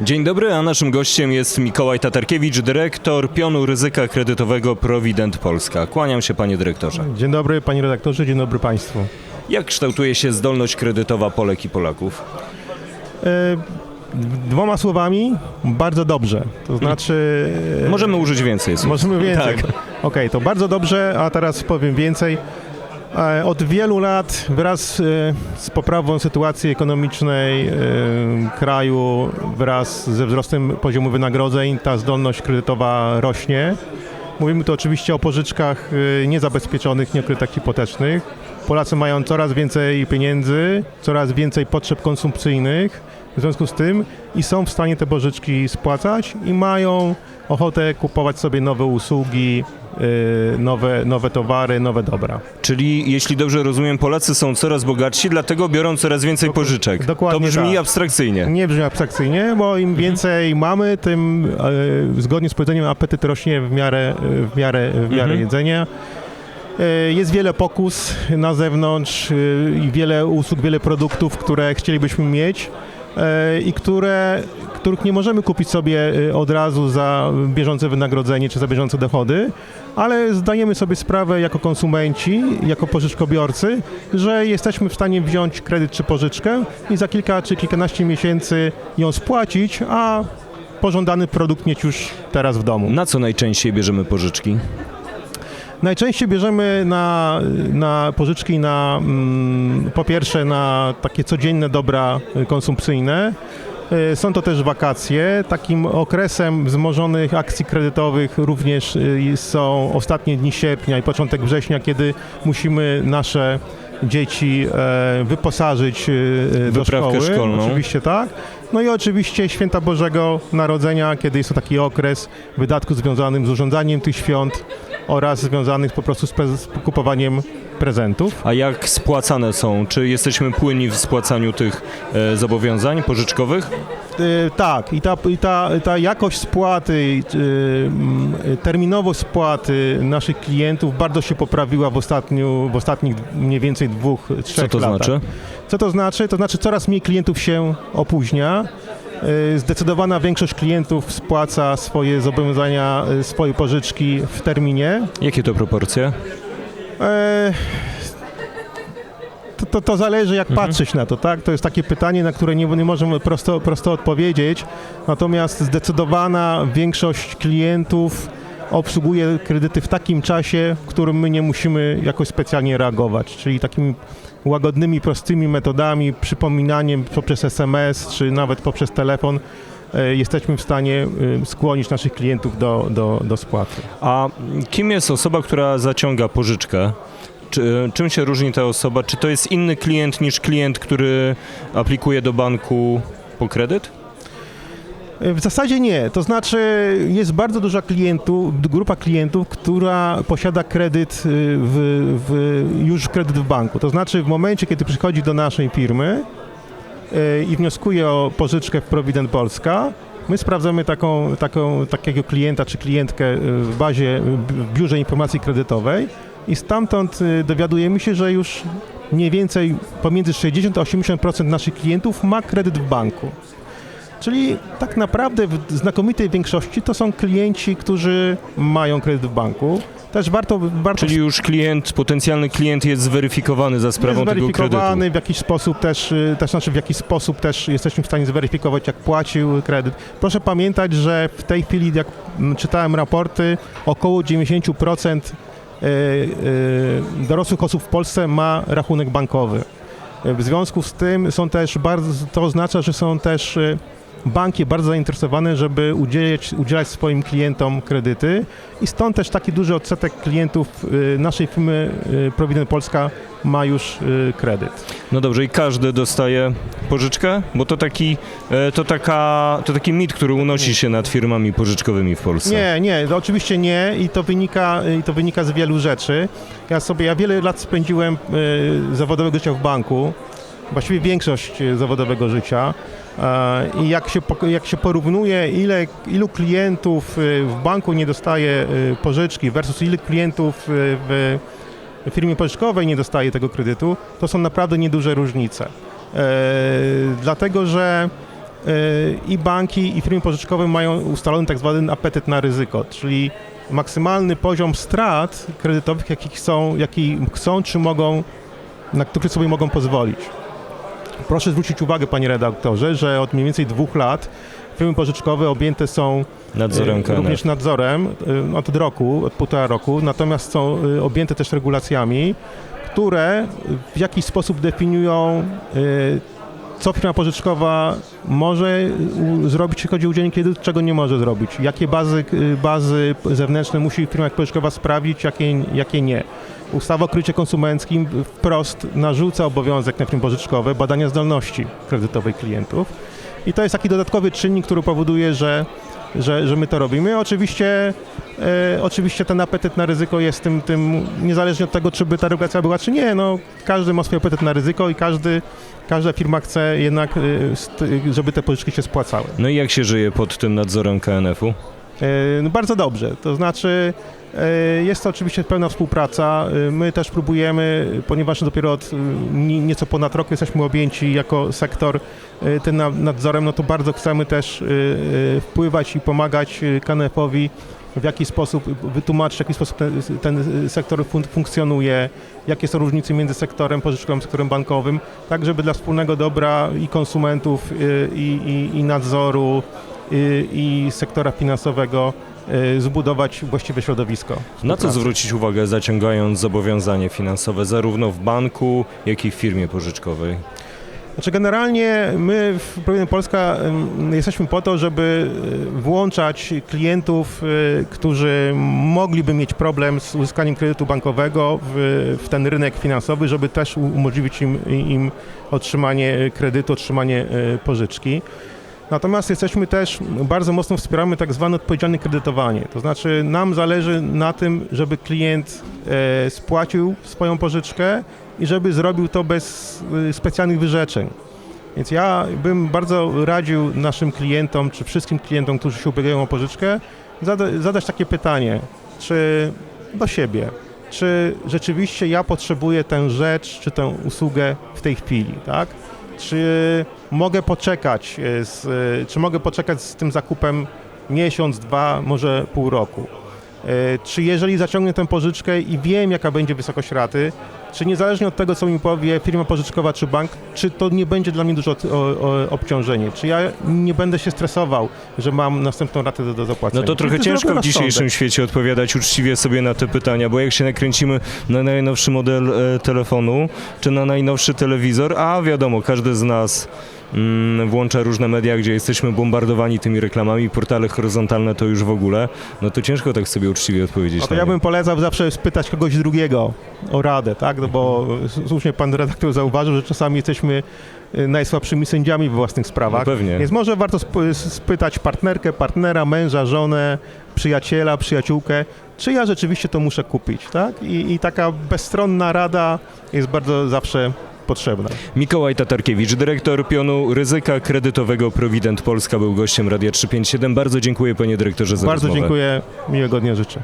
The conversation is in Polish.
Dzień dobry, a naszym gościem jest Mikołaj Tatarkiewicz, dyrektor pionu ryzyka kredytowego Provident Polska. Kłaniam się panie dyrektorze. Dzień dobry panie redaktorze, dzień dobry państwu. Jak kształtuje się zdolność kredytowa Polek i Polaków? E, dwoma słowami, bardzo dobrze. To znaczy... e, Możemy użyć więcej słów. Możemy więcej. Tak. Okej, to bardzo dobrze, a teraz powiem więcej. Od wielu lat wraz e, z poprawą sytuacji ekonomicznej e, kraju, wraz ze wzrostem poziomu wynagrodzeń, ta zdolność kredytowa rośnie. Mówimy tu oczywiście o pożyczkach e, niezabezpieczonych, niekrytach hipotecznych. Polacy mają coraz więcej pieniędzy, coraz więcej potrzeb konsumpcyjnych w związku z tym i są w stanie te pożyczki spłacać i mają ochotę kupować sobie nowe usługi, yy, nowe, nowe towary, nowe dobra. Czyli, jeśli dobrze rozumiem, Polacy są coraz bogatsi, dlatego biorą coraz więcej pożyczek. dokładnie to brzmi tak. abstrakcyjnie. Nie brzmi abstrakcyjnie, bo im więcej mamy, tym e, zgodnie z powiedzeniem apetyt rośnie w miarę, w miarę, w miarę Mhm. jedzenia. E, Jest wiele pokus na zewnątrz i wiele usług, wiele produktów, które chcielibyśmy mieć i które, których nie możemy kupić sobie e, od razu za bieżące wynagrodzenie czy za bieżące dochody, ale zdajemy sobie sprawę jako konsumenci, jako pożyczkobiorcy, że jesteśmy w stanie wziąć kredyt czy pożyczkę i za kilka czy kilkanaście miesięcy ją spłacić, a pożądany produkt mieć już teraz w domu. Na co najczęściej bierzemy pożyczki? Najczęściej bierzemy na, na pożyczki na mm, po pierwsze na takie codzienne dobra konsumpcyjne. Y, Są to też wakacje. Takim okresem wzmożonych akcji kredytowych również y, są ostatnie dni sierpnia i początek września, kiedy musimy nasze dzieci e, wyposażyć do Wyprawkę szkoły. szkolną. Oczywiście tak. No i oczywiście święta Bożego Narodzenia, kiedy jest to taki okres wydatków związanych z urządzaniem tych świąt oraz związanych po prostu z, z kupowaniem prezentów. A jak spłacane są? Czy jesteśmy płynni w spłacaniu tych e, zobowiązań pożyczkowych? Y, tak, i ta, i ta, ta jakość spłaty, terminowość spłaty naszych klientów bardzo się poprawiła w, ostatniu, w ostatnich mniej więcej dwóch, trzech Co to latach. znaczy? Co to znaczy? To znaczy coraz mniej klientów się opóźnia. Y, Zdecydowana większość klientów spłaca swoje zobowiązania, y, swoje pożyczki w terminie. Jakie to proporcje? E, To, to, to zależy, jak patrzeć na to, tak? To jest takie pytanie, na które nie, nie możemy prosto, prosto odpowiedzieć. Natomiast zdecydowana większość klientów obsługuje kredyty w takim czasie, w którym my nie musimy jakoś specjalnie reagować, czyli takimi łagodnymi, prostymi metodami, przypominaniem poprzez SMS czy nawet poprzez telefon e, jesteśmy w stanie e, skłonić naszych klientów do, do, do spłaty. A kim jest osoba, która zaciąga pożyczkę? Czy, czym się różni ta osoba? Czy to jest inny klient niż klient, który aplikuje do banku po kredyt? W zasadzie nie. To znaczy jest bardzo duża klientów, grupa klientów, która posiada kredyt y, w, w, już kredyt w banku. To znaczy w momencie, kiedy przychodzi do naszej firmy y, i wnioskuje o pożyczkę w Provident Polska, my sprawdzamy taką, taką, takiego klienta czy klientkę y, w bazie, w biurze informacji kredytowej i stamtąd dowiadujemy się, że już mniej więcej pomiędzy 60 a 80% naszych klientów ma kredyt w banku. Czyli tak naprawdę w znakomitej większości to są klienci, którzy mają kredyt w banku. Też warto, warto Czyli już klient, potencjalny klient jest zweryfikowany za sprawą jest tego kredytu. zweryfikowany w jakiś sposób też, y, też znaczy w jakiś sposób też jesteśmy w stanie zweryfikować, jak płacił kredyt. Proszę pamiętać, że w tej chwili, jak czytałem raporty, około 90% y, y, dorosłych osób w Polsce ma rachunek bankowy. W związku z tym są też bardzo, to oznacza, że są też y, banki bardzo zainteresowane, żeby udzielać, udzielać swoim klientom kredyty i stąd też taki duży odsetek klientów y, naszej firmy y, Provident Polska ma już y, kredyt. No dobrze, i każdy dostaje pożyczkę? Bo to taki, e, to taka, to taki mit, który unosi się nad firmami pożyczkowymi w Polsce. Nie, nie, oczywiście nie i to wynika, i to wynika z wielu rzeczy. Ja sobie, ja wiele lat spędziłem zawodowego życia w banku, właściwie większość zawodowego życia i jak się, jak się porównuje, ile, ilu klientów y, w banku nie dostaje y, pożyczki versus ilu klientów w firmie pożyczkowej nie dostaje tego kredytu, to są naprawdę nieduże różnice. E, dlatego, że i banki, i firmy pożyczkowe mają ustalony tak zwany apetyt na ryzyko, czyli maksymalny poziom strat kredytowych, jaki chcą, jaki chcą czy mogą, na który sobie mogą pozwolić. Proszę zwrócić uwagę, panie redaktorze, że od mniej więcej dwóch lat firmy pożyczkowe objęte są Nadzorem e, KNF. również nadzorem e, od roku, od półtora roku, natomiast są e, objęte też regulacjami, które w jakiś sposób definiują, co firma pożyczkowa może zrobić, jeśli chodzi o udzielenie kredytu, czego nie może zrobić, jakie bazy, e, bazy zewnętrzne musi firma pożyczkowa sprawdzić, jakie, jakie nie. Ustawa o kredycie konsumenckim wprost narzuca obowiązek na firmy pożyczkowe badania zdolności kredytowej klientów. I to jest taki dodatkowy czynnik, który powoduje, że, że, że my to robimy. Oczywiście, e, oczywiście ten apetyt na ryzyko jest tym, tym, niezależnie od tego, czy by ta regulacja była, czy nie. No, każdy ma swój apetyt na ryzyko i każdy, każda firma chce jednak, e, żeby te pożyczki się spłacały. No i jak się żyje pod tym nadzorem KNF-u? E, No bardzo dobrze, to znaczy e, jest to oczywiście pełna współpraca. E, My też próbujemy, ponieważ dopiero od ni- nieco ponad roku jesteśmy objęci jako sektor tym na- nadzorem, no to bardzo chcemy też wpływać i pomagać KNF-owi w jaki sposób wytłumaczyć, w jaki sposób ten, ten sektor fun- funkcjonuje, jakie są różnice między sektorem pożyczkowym, sektorem bankowym, tak żeby dla wspólnego dobra i konsumentów, i, i, i nadzoru, i, i sektora finansowego y, zbudować właściwe środowisko. Na co zwrócić uwagę, zaciągając zobowiązanie finansowe, zarówno w banku, jak i w firmie pożyczkowej? Znaczy generalnie my w Prowinę Polska jesteśmy po to, żeby y, włączać klientów, y, którzy mogliby mieć problem z uzyskaniem kredytu bankowego w, w ten rynek finansowy, żeby też umożliwić im, im otrzymanie kredytu, otrzymanie y, pożyczki. Natomiast jesteśmy też, bardzo mocno wspieramy tak zwane odpowiedzialne kredytowanie. To znaczy nam zależy na tym, żeby klient e, spłacił swoją pożyczkę i żeby zrobił to bez y, specjalnych wyrzeczeń. Więc ja bym bardzo radził naszym klientom, czy wszystkim klientom, którzy się ubiegają o pożyczkę, zada, zadać takie pytanie, czy do siebie, czy rzeczywiście ja potrzebuję tę rzecz, czy tę usługę w tej chwili, tak? Czy mogę poczekać, e, z, e, czy mogę poczekać z tym zakupem miesiąc, dwa, może pół roku? E, Czy jeżeli zaciągnę tę pożyczkę i wiem, jaka będzie wysokość raty, czy niezależnie od tego, co mi powie firma pożyczkowa czy bank, czy to nie będzie dla mnie duże o, o, obciążenie? Czy ja nie będę się stresował, że mam następną ratę do, do zapłacenia? No to trochę jest ciężko w dzisiejszym świecie odpowiadać uczciwie sobie na te pytania, bo jak się nakręcimy na najnowszy model e, telefonu, czy na najnowszy telewizor, a wiadomo, każdy z nas mm, włącza różne media, gdzie jesteśmy bombardowani tymi reklamami, portale horyzontalne to już w ogóle, no to ciężko tak sobie uczciwie odpowiedzieć No to ja bym polecał zawsze spytać kogoś drugiego o radę, tak? No bo słusznie pan redaktor zauważył, że czasami jesteśmy y, najsłabszymi sędziami we własnych No sprawach. pewnie. Więc może warto sp- spytać partnerkę, partnera, męża, żonę, przyjaciela, przyjaciółkę, czy ja rzeczywiście to muszę kupić, tak? I, i taka bezstronna rada jest bardzo zawsze potrzebna. Mikołaj Tatarkiewicz, dyrektor pionu ryzyka kredytowego Provident Polska był gościem Radia 357. Bardzo dziękuję panie dyrektorze za Bardzo rozmowę. dziękuję, miłego dnia życzę.